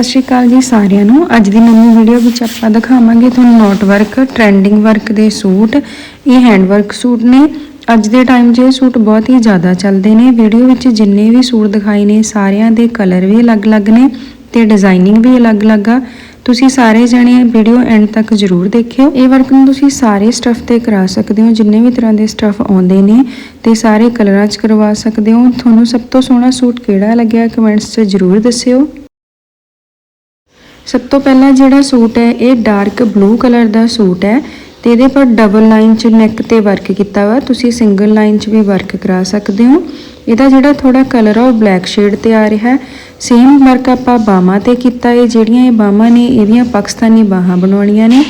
ਸਤਿ ਸ਼੍ਰੀ ਅਕਾਲ ਜੀ ਸਾਰਿਆਂ ਨੂੰ। ਅੱਜ ਦੀ ਨਵੀਂ ਵੀਡੀਓ ਵਿੱਚ ਆਪਾਂ ਦਿਖਾਵਾਂਗੇ ਤੁਹਾਨੂੰ ਨੋਟ ਵਰਕ ਟ੍ਰੈਂਡਿੰਗ ਵਰਕ ਦੇ ਸੂਟ। ਇਹ ਹੈਂਡ ਵਰਕ ਸੂਟ ਨੇ। ਅੱਜ ਦੇ ਟਾਈਮ 'ਚ ਇਹ ਸੂਟ ਬਹੁਤ ਹੀ ਜ਼ਿਆਦਾ ਚੱਲਦੇ ਨੇ। ਵੀਡੀਓ ਵਿੱਚ ਜਿੰਨੇ ਵੀ ਸੂਟ ਦਿਖਾਏ ਨੇ, ਸਾਰਿਆਂ ਦੇ ਕਲਰ ਵੀ ਅਲੱਗ-ਅਲੱਗ ਨੇ ਤੇ ਡਿਜ਼ਾਈਨਿੰਗ ਵੀ ਅਲੱਗ-ਅਲੱਗ ਆ। ਤੁਸੀਂ ਸਾਰੇ ਜਣੇ ਵੀਡੀਓ ਐਂਡ ਤੱਕ ਜ਼ਰੂਰ ਦੇਖਿਓ। ਇਹ ਵਰਕ ਨੂੰ ਤੁਸੀਂ ਸਾਰੇ ਸਟੱਫ ਤੇ ਕਰਾ ਸਕਦੇ ਹੋ। ਜਿੰਨੇ ਵੀ ਤਰ੍ਹਾਂ ਦੇ ਸਟੱਫ ਆਉਂਦੇ ਨੇ ਤੇ ਸਾਰੇ ਕਲਰਾਂ 'ਚ ਕਰਵਾ ਸਕਦੇ ਹੋ। ਤੁਹਾਨੂੰ ਸਭ ਤੋਂ ਸੋਹਣਾ ਸੂਟ ਕਿਹੜਾ ਲੱਗਿਆ? ਕਮੈਂਟਸ 'ਚ ਜ਼ਰੂਰ ਦੱਸਿਓ। ਸਭ ਤੋਂ ਪਹਿਲਾਂ ਜਿਹੜਾ ਸੂਟ ਹੈ, ਇਹ ਡਾਰਕ ਬਲੂ ਕਲਰ ਦਾ ਸੂਟ ਹੈ ਤੇ ਇਹਦੇ ਪਰ ਡਬਲ ਲਾਈਨ ਚ ਨੈਕ ਤੇ ਵਰਕ ਕੀਤਾ ਵਾ ਤੁਸੀਂ ਸਿੰਗਲ ਲਾਈਨ ਚ ਵੀ ਵਰਕ ਕਰਾ ਸਕਦੇ ਹੋ। ਇਹਦਾ ਜਿਹੜਾ ਥੋੜਾ ਕਲਰ ਆ, ਉਹ ਬਲੈਕ ਸ਼ੇਡ ਤੇ ਆ ਰਿਹਾ ਹੈ। ਸੇਮ ਵਰਕ ਆਪਾਂ ਬਾਹਾਂ ਤੇ ਕੀਤਾ। ਹੈ ਜਿਹੜੀਆਂ ਇਹ ਬਾਹਾਂ ਨੇ ਇਹਦੀਆਂ ਪਾਕਿਸਤਾਨੀ ਬਾਹਾਂ ਬਣਾਉਣੀਆਂ ਨੇ।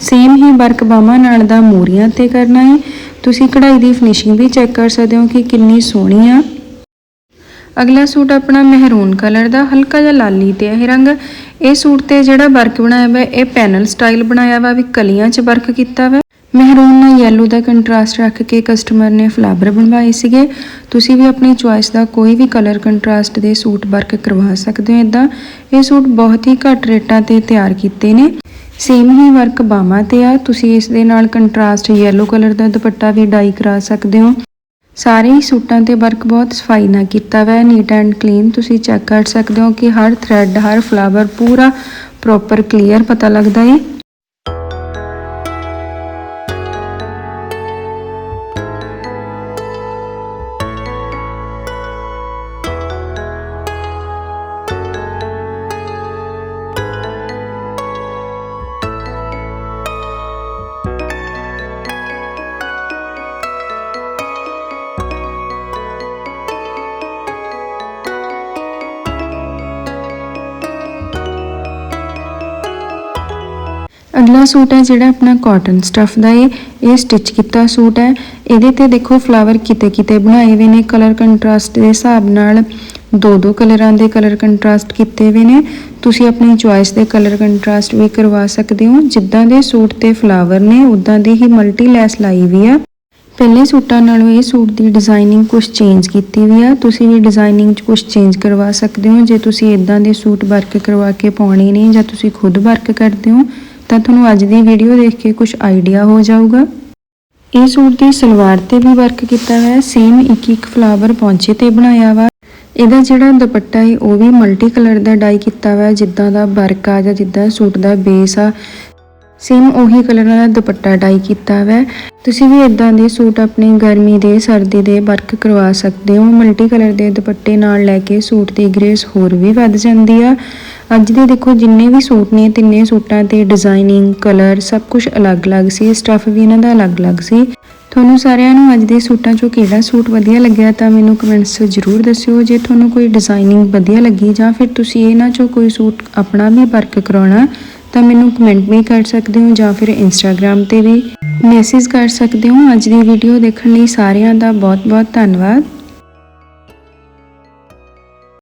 ਸੇਮ ਹੀ ਵਰਕ ਬਾਹਾਂ ਨਾਲ ਦਾ ਮੋਰੀਆਂ ਤੇ ਕਰਨਾ ਹੈ। ਤੁਸੀਂ ਕਢਾਈ ਦੀ ਫਿਨਿਸ਼ਿੰਗ ਵੀ ਚੈੱਕ ਕਰ ਸਕਦੇ ਹੋ ਕਿ ਕਿੰਨੀ ਸੋਹਣੀ ਆ। ਅਗਲਾ ਸੂਟ ਆਪਣਾ ਮਹਿਰੂਨ ਕਲਰ ਦਾ, ਹਲਕਾ ਜਿਹਾ ਲਾਲੀ ਤੇ ਹੈ ਇਹ ਰੰਗ। ਇਹ ਸੂਟ ਤੇ ਜਿਹੜਾ ਵਰਕ ਬਣਾਇਆ ਵਾ, ਇਹ ਪੈਨਲ ਸਟਾਈਲ ਬਣਾਇਆ ਵਾ, ਵੀ ਕਲੀਆਂ 'ਚ ਵਰਕ ਕੀਤਾ ਵਾ। ਮਹਿਰੂਨ ਨਾਲ ਯੈਲੋ ਦਾ ਕੰਟਰਾਸਟ ਰੱਖ ਕੇ ਕਸਟਮਰ ਨੇ ਫਲਾਵਰ ਬਣਵਾਏ ਸੀਗੇ। ਤੁਸੀਂ ਵੀ ਆਪਣੀ ਚੁਆਇਸ ਦਾ ਕੋਈ ਵੀ ਕਲਰ ਕੰਟਰਾਸਟ ਦੇ ਸੂਟ ਵਰਕ ਕਰਵਾ ਸਕਦੇ ਹੋ ਇਦਾਂ ਇਹ ਸੂਟ ਬਹੁਤ ਹੀ ਘੱਟ ਰੇਟਾਂ ਤੇ ਤਿਆਰ ਕੀਤੇ ਨੇ। ਸੇਮ ਹੀ ਵਰਕ ਬਾਹਾਂ ਤੇ ਆ। ਤੁਸੀਂ ਇਸ ਦੇ ਨਾਲ ਕੰਟਰਾਸਟ ਯੈਲੋ ਕਲਰ ਦਾ ਦੁਪੱਟਾ ਵੀ ਡਾਈ ਕਰਾ ਸਕਦੇ ਹੋ। ਸਾਰੇ ਹੀ ਸੂਟਾਂ ਤੇ ਵਰਕ ਬਹੁਤ ਸਫ਼ਾਈ ਨਾਲ ਕੀਤਾ ਹੋਇਆ ਹੈ ਨੀਟ ਐਂਡ ਕਲੀਨ ਤੁਸੀਂ ਚੈੱਕ ਕਰ ਸਕਦੇ ਹੋ ਕਿ ਹਰ ਥ੍ਰੈਡ ਹਰ ਫਲਾਵਰ ਪੂਰਾ ਪ੍ਰੋਪਰ ਕਲੀਅਰ ਪਤਾ ਲੱਗਦਾ ਹੈ। ਅਗਲਾ ਸੂਟ ਹੈ ਜਿਹੜਾ ਆਪਣਾ ਕਾਟਨ ਸਟਫ ਦਾ ਹੈ ਇਹ ਸਟਿਚ ਕੀਤਾ ਸੂਟ ਹੈ। ਇਹਦੇ ਤੇ ਦੇਖੋ ਫਲਾਵਰ ਕਿਤੇ ਕਿਤੇ ਬਣਾਏ ਹੋਏ ਨੇ ਕਲਰ ਕੰਟਰਾਸਟ ਦੇ ਹਿਸਾਬ ਨਾਲ ਦੋ ਦੋ ਕਲਰਾਂ ਦੇ ਕਲਰ ਕੰਟਰਾਸਟ ਕੀਤੇ ਹੋਏ ਨੇ। ਤੁਸੀਂ ਆਪਣੀ ਚੁਆਇਸ ਦੇ ਕਲਰ ਕੰਟਰਾਸਟ ਵੀ ਕਰਵਾ ਸਕਦੇ ਹੋ। ਜਿੱਦਾਂ ਦੇ ਸੂਟ ਤੇ ਫਲਾਵਰ ਨੇ ਉਦਾਂ ਦੀ ਹੀ ਮਲਟੀ ਲੈਸ ਲਾਈ ਵੀ ਆ। ਪਹਿਲੇ ਸੂਟਾਂ ਨਾਲੋਂ ਇਹ ਸੂਟ ਦੀ ਡਿਜ਼ਾਈਨਿੰਗ ਕੁਝ ਚੇਂਜ ਕੀਤੀ ਵੀ ਆ। ਤੁਸੀਂ ਵੀ ਡਿਜ਼ਾਈਨਿੰਗ 'ਚ ਕੁਝ ਚੇਂਜ ਕਰਵਾ ਸਕਦੇ ਹੋ। ਜੇ ਤੁਸੀਂ ਇਦਾਂ ਦੇ ਸੂਟ ਵਰਕ ਕਰਵਾ ਕੇ ਪਾਉਣੇ ਨੇ ਜਾਂ ਤੁਸੀਂ ਖੁਦ ਵਰਕ ਕਰਦੇ ਹੋ ਤਾਂ ਤੁਹਾਨੂੰ ਅੱਜ ਦੀ ਵੀਡੀਓ ਦੇਖ ਕੇ ਕੁਝ ਆਈਡੀਆ ਹੋ ਜਾਊਗਾ। ਇਹ ਸੂਟ ਦੀ ਸਲਵਾਰ ਤੇ ਵੀ ਵਰਕ ਕੀਤਾ ਹੋਇਆ ਸੇਮ ਇੱਕ ਇੱਕ ਫਲਾਵਰ ਪੌਂਚੇ ਤੇ ਬਣਾਇਆ ਵਾ। ਇਹਦਾ ਜਿਹੜਾ ਦੁਪੱਟਾ ਹੈ, ਉਹ ਵੀ ਮਲਟੀ ਕਲਰ ਦਾ ਡਾਈ ਕੀਤਾ ਹੋਇਆ, ਜਿੱਦਾਂ ਦਾ ਵਰਕ ਆ ਜਾਂ ਜਿੱਦਾਂ ਸੂਟ ਦਾ ਬੇਸ ਆ। ਸੇਮ ਉਹੀ ਕਲਰ ਦਾ ਦੁਪੱਟਾ ਡਾਈ ਕੀਤਾ ਹੋਇਆ ਤੁਸੀਂ ਵੀ ਇਦਾਂ ਦੇ ਸੂਟ ਆਪਣੇ ਗਰਮੀ ਦੇ, ਸਰਦੀ ਦੇ ਵਰਕ ਕਰਵਾ ਸਕਦੇ ਹੋ। ਮਲਟੀ ਕਲਰ ਦੇ ਦੁਪੱਟੇ ਨਾਲ ਲੈ ਕੇ ਸੂਟ ਦੀ ਗ੍ਰੇਸ ਹੋਰ ਵੀ ਵੱਧ ਜਾਂਦੀ ਆ। ਅੱਜ ਦੇ ਦੇਖੋ ਜਿੰਨੇ ਵੀ ਸੂਟ ਨੇ, ਤਿੰਨੇ ਸੂਟਾਂ ਤੇ ਡਿਜ਼ਾਈਨਿੰਗ ਕਲਰ ਸਭ ਕੁਝ ਅਲੱਗ-ਅਲੱਗ ਸੀ। ਸਟਫ ਵੀ ਇਹਨਾਂ ਦਾ ਅਲੱਗ-ਅਲੱਗ ਸੀ। ਤੁਹਾਨੂੰ ਸਾਰਿਆਂ ਨੂੰ ਅੱਜ ਦੇ ਸੂਟਾਂ 'ਚੋਂ ਕਿਹੜਾ ਸੂਟ ਵਧੀਆ ਲੱਗਿਆ ਤਾਂ ਮੈਨੂੰ ਕਮੈਂਟਸ 'ਚ ਜ਼ਰੂਰ ਦੱਸਿਓ। ਜੇ ਤੁਹਾਨੂੰ ਕੋਈ ਡਿਜ਼ਾਈਨਿੰਗ ਵਧੀਆ ਲੱਗੀ ਜਾਂ ਫਿਰ ਤੁਸੀਂ ਇਹਨਾਂ 'ਚੋਂ ਕੋਈ ਸੂਟ ਆਪਣਾ ਵੀ ਵਰਕ ਕਰਾਉਣਾ ਤਾਂ ਮੈਨੂੰ ਕਮੈਂਟ ਵੀ ਕਰ ਸਕਦੇ ਹੋ ਜਾਂ ਫਿਰ ਇੰਸਟਾਗ੍ਰam ਤੇ ਵੀ ਮੈਸੇਜ ਕਰ ਸਕਦੇ ਹੋ। ਅੱਜ ਦੀ ਵੀਡੀਓ ਦੇਖਣ ਲਈ ਸਾਰਿਆਂ ਦਾ ਬਹੁਤ-ਬਹੁਤ ਧੰਨਵਾਦ।